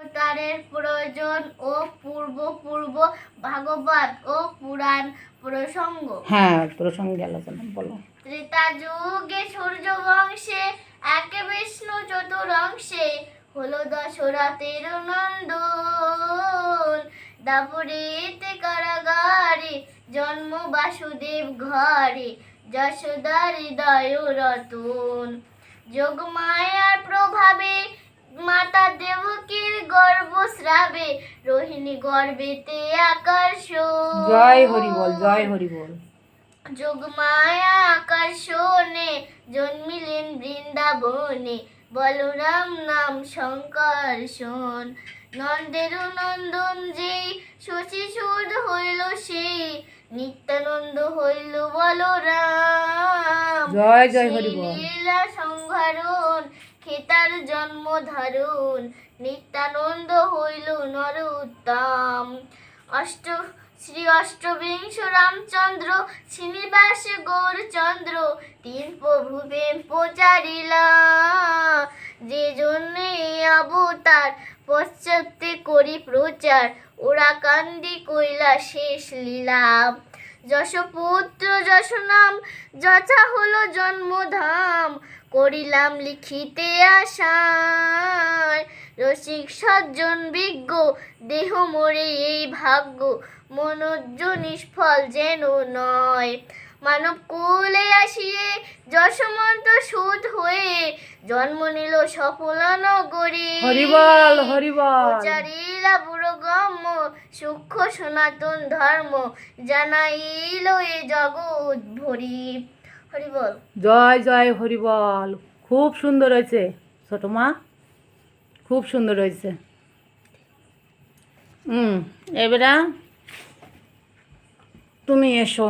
অবতারের প্রয়োজন ও পূর্ব পূর্ব ভাগবত ও পুরাণ প্রসঙ্গ। হ্যাঁ প্রসঙ্গে আলোচনা বলো। ত্রেতা যুগে সূর্য বংশে এক বিষ্ণু চতুরংশে হলো দশরথের নন্দন। দাপুরেতে কারাগারে জন্ম বাসুদেব ঘরে যশোদার হৃদয় রতন। যোগমায়ার প্রভাবে মাতা দেবকীর রোহিণী আকর্ষণ। জয় হরি বল জয় হরি বল যোগমায়া আকর্ষণে জন্মিলেন বৃন্দাবনে। বলরাম নাম শঙ্কর্ষণ নন্দের নন্দন যে শশী সুদ হইল সেই নিত্যানন্দ হইল বলরাম। জয় জয় হরি বল লীলা সংহরণ খেতার জন্ম ধারণ, নিত্যানন্দ হইল নর উত্তম। অষ্ট, শ্রী অষ্টবিংশ রামচন্দ্র, শ্রীনিবাস গৌরচন্দ্র, তিন প্রভু প্রেম প্রচারিলা যে জন্যে অবতার পশ্চাতে করি প্রচার, ওরা কান্দি কইলা শেষ লীলা। যশপুত্র যশ নাম যথা হলো জন্মধাম করিলাম লিখিতে আশায়। রসিক সজ্জন বিজ্ঞ দেহ মোরে এই ভাগ্য মনোজ্জ নিষ্ফল যেন নয়। মানব কুলে আসিয়ে যশমন্ত সুদ হয়ে জন্ম নিল সফল নগরী। হরি বল হরি চারিলা বুড়ো গম্য সূক্ষ্ম সনাতন ধর্ম জানাইল এ জগৎ ভরি। হরিবল জয় জয় হরিবল খুব সুন্দর হয়েছে। ছোট মা, খুব সুন্দর হয়েছে। হুম এবারে তুমি এসো।